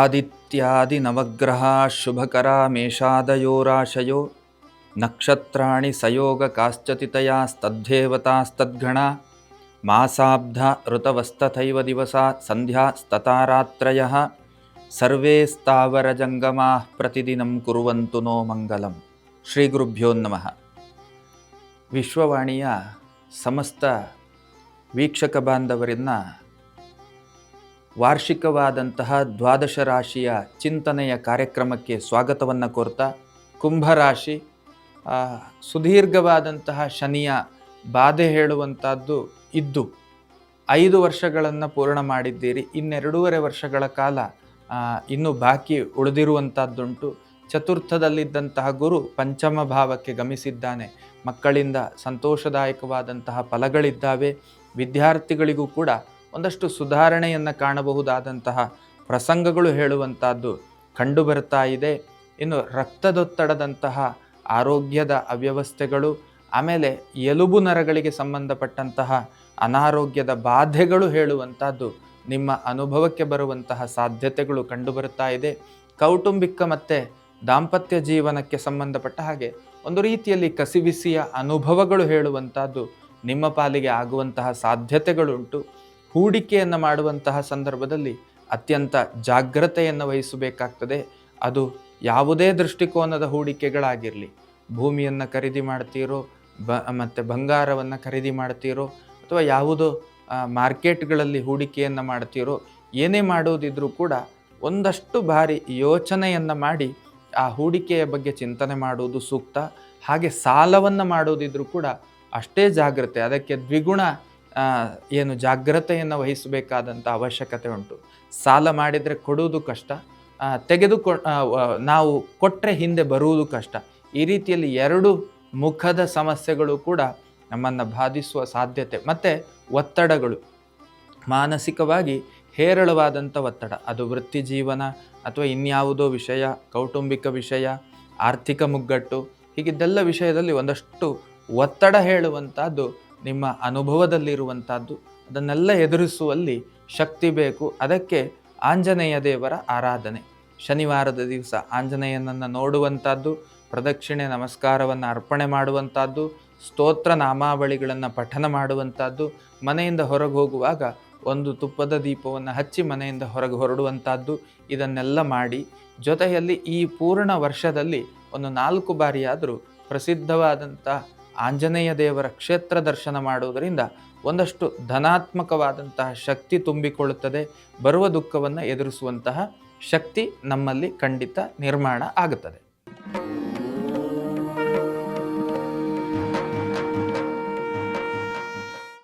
आदित्यादिनवग्रहाशुभकरामेषादयोराशयो नक्षत्राणि सयोग काश्च तितया स्तद्धेवतास्तद्गणा मासाब्धा ऋतवस्तथैव दिवसा सन्ध्यास्ततारात्रयः सर्वे स्तावरजङ्गमाः प्रतिदिनं कुर्वन्तु नो मङ्गलं श्रीगुरुभ्यो नमः। विश्ववाणीया ಸಮಸ್ತ ವೀಕ್ಷಕ ಬಾಂಧವರನ್ನ ವಾರ್ಷಿಕವಾದಂತಹ ದ್ವಾದಶ ರಾಶಿಯ ಚಿಂತನೆಯ ಕಾರ್ಯಕ್ರಮಕ್ಕೆ ಸ್ವಾಗತವನ್ನು ಕೋರ್ತಾ ಕುಂಭರಾಶಿ ಸುದೀರ್ಘವಾದಂತಹ ಶನಿಯ ಬಾಧೆ ಹೇಳುವಂಥದ್ದು ಇದ್ದು ಐದು ವರ್ಷಗಳನ್ನು ಪೂರ್ಣ ಮಾಡಿದ್ದೀರಿ, ಇನ್ನೆರಡೂವರೆ ವರ್ಷಗಳ ಕಾಲ ಇನ್ನು ಬಾಕಿ ಉಳಿದಿರುವಂಥದ್ದುಂಟು ಚತುರ್ಥದಲ್ಲಿದ್ದಂತಹ ಗುರು ಪಂಚಮ ಭಾವಕ್ಕೆ ಗಮಿಸಿದ್ದಾನೆ. ಮಕ್ಕಳಿಂದ ಸಂತೋಷದಾಯಕವಾದಂತಹ ಫಲಗಳಿದ್ದಾವೆ. ವಿದ್ಯಾರ್ಥಿಗಳಿಗೂ ಕೂಡ ಒಂದಷ್ಟು ಸುಧಾರಣೆಯನ್ನು ಕಾಣಬಹುದಾದಂತಹ ಪ್ರಸಂಗಗಳು ಹೇಳುವಂಥದ್ದು ಕಂಡು ಬರ್ತಾ ಇದೆ. ಇನ್ನು ರಕ್ತದೊತ್ತಡದಂತಹ ಆರೋಗ್ಯದ ಅವ್ಯವಸ್ಥೆಗಳು, ಆಮೇಲೆ ಎಲುಬು ನರಗಳಿಗೆ ಸಂಬಂಧಪಟ್ಟಂತಹ ಅನಾರೋಗ್ಯದ ಬಾಧೆಗಳು ಹೇಳುವಂಥದ್ದು ನಿಮ್ಮ ಅನುಭವಕ್ಕೆ ಬರುವಂತಹ ಸಾಧ್ಯತೆಗಳು ಕಂಡುಬರುತ್ತಾ ಇದೆ. ಕೌಟುಂಬಿಕ ಮತ್ತು ದಾಂಪತ್ಯ ಜೀವನಕ್ಕೆ ಸಂಬಂಧಪಟ್ಟ ಹಾಗೆ ಒಂದು ರೀತಿಯಲ್ಲಿ ಕಸಿವಿಸಿಯ ಅನುಭವಗಳು ಹೇಳುವಂತಹದ್ದು ನಿಮ್ಮ ಪಾಲಿಗೆ ಆಗುವಂತಹ ಸಾಧ್ಯತೆಗಳುಂಟು. ಹೂಡಿಕೆಯನ್ನು ಮಾಡುವಂತಹ ಸಂದರ್ಭದಲ್ಲಿ ಅತ್ಯಂತ ಜಾಗ್ರತೆಯನ್ನು ವಹಿಸಬೇಕಾಗ್ತದೆ. ಅದು ಯಾವುದೇ ದೃಷ್ಟಿಕೋನದ ಹೂಡಿಕೆಗಳಾಗಿರಲಿ. ಭೂಮಿಯನ್ನು ಖರೀದಿ ಮಾಡ್ತೀರೋ, ಬ, ಮತ್ತು ಬಂಗಾರವನ್ನು ಖರೀದಿ ಮಾಡ್ತೀರೋ, ಅಥವಾ ಯಾವುದೋ ಮಾರ್ಕೆಟ್ಗಳಲ್ಲಿ ಹೂಡಿಕೆಯನ್ನು ಮಾಡ್ತೀರೋ, ಏನೇ ಮಾಡೋದಿದ್ರೂ ಕೂಡ ಒಂದಷ್ಟು ಬಾರಿ ಯೋಚನೆಯನ್ನು ಮಾಡಿ ಆ ಹೂಡಿಕೆಯ ಬಗ್ಗೆ ಚಿಂತನೆ ಮಾಡುವುದು ಸೂಕ್ತ. ಹಾಗೆ ಸಾಲವನ್ನು ಮಾಡೋದಿದ್ರೂ ಕೂಡ ಅಷ್ಟೇ ಜಾಗ್ರತೆ, ಅದಕ್ಕೆ ದ್ವಿಗುಣ ಏನು ಜಾಗ್ರತೆಯನ್ನು ವಹಿಸಬೇಕಾದಂಥ ಅವಶ್ಯಕತೆ ಉಂಟು. ಸಾಲ ಮಾಡಿದರೆ ಕೊಡುವುದು ಕಷ್ಟ ತೆಗೆದುಕೊ ನಾವು ಕೊಟ್ಟರೆ ಹಿಂದೆ ಬರುವುದು ಕಷ್ಟ. ಈ ರೀತಿಯಲ್ಲಿ ಎರಡು ಮುಖದ ಸಮಸ್ಯೆಗಳು ಕೂಡ ನಮ್ಮನ್ನು ಬಾಧಿಸುವ ಸಾಧ್ಯತೆ, ಮತ್ತು ಒತ್ತಡಗಳು. ಮಾನಸಿಕವಾಗಿ ಹೇರಳವಾದಂಥ ಒತ್ತಡ. ಅದು ವೃತ್ತಿ ಜೀವನ ಅಥವಾ ಇನ್ಯಾವುದೋ ವಿಷಯ, ಕೌಟುಂಬಿಕ ವಿಷಯ, ಆರ್ಥಿಕ ಮುಗ್ಗಟ್ಟು, ಹೀಗಿದ್ದೆಲ್ಲ ವಿಷಯದಲ್ಲಿ ಒಂದಷ್ಟು ಒತ್ತಡ ಹೇಳುವಂಥದ್ದು, ನಿಮ್ಮ ಅನುಭವದಲ್ಲಿರುವಂಥದ್ದು, ಅದನ್ನೆಲ್ಲ ಎದುರಿಸುವಲ್ಲಿ ಶಕ್ತಿ ಬೇಕು. ಅದಕ್ಕೆ ಆಂಜನೇಯ ದೇವರ ಆರಾಧನೆ. ಶನಿವಾರದ ದಿವಸ ಆಂಜನೇಯನನ್ನು ನೋಡುವಂಥದ್ದು, ಪ್ರದಕ್ಷಿಣೆ ನಮಸ್ಕಾರವನ್ನು ಅರ್ಪಣೆ ಮಾಡುವಂಥದ್ದು, ಸ್ತೋತ್ರ ನಾಮಾವಳಿಗಳನ್ನು ಪಠನ ಮಾಡುವಂಥದ್ದು, ಮನೆಯಿಂದ ಹೊರಗೆ ಹೋಗುವಾಗ ಒಂದು ತುಪ್ಪದ ದೀಪವನ್ನು ಹಚ್ಚಿ ಮನೆಯಿಂದ ಹೊರಗೆ ಹೊರಡುವಂಥದ್ದು ಇದನ್ನೆಲ್ಲ ಮಾಡಿ ಜೊತೆಯಲ್ಲಿ ಈ ಪೂರ್ಣ ವರ್ಷದಲ್ಲಿ ಒಂದು ನಾಲ್ಕು ಬಾರಿಯಾದರೂ ಪ್ರಸಿದ್ಧವಾದಂಥ ಆಂಜನೇಯ ದೇವರ ಕ್ಷೇತ್ರ ದರ್ಶನ ಮಾಡುವುದರಿಂದ ಒಂದಷ್ಟು ಧನಾತ್ಮಕವಾದಂತಹ ಶಕ್ತಿ ತುಂಬಿಕೊಳ್ಳುತ್ತದೆ, ಬರುವ ದುಃಖವನ್ನು ಎದುರಿಸುವಂತಹ ಶಕ್ತಿ ನಮ್ಮಲ್ಲಿ ಖಂಡಿತ ನಿರ್ಮಾಣ ಆಗುತ್ತದೆ.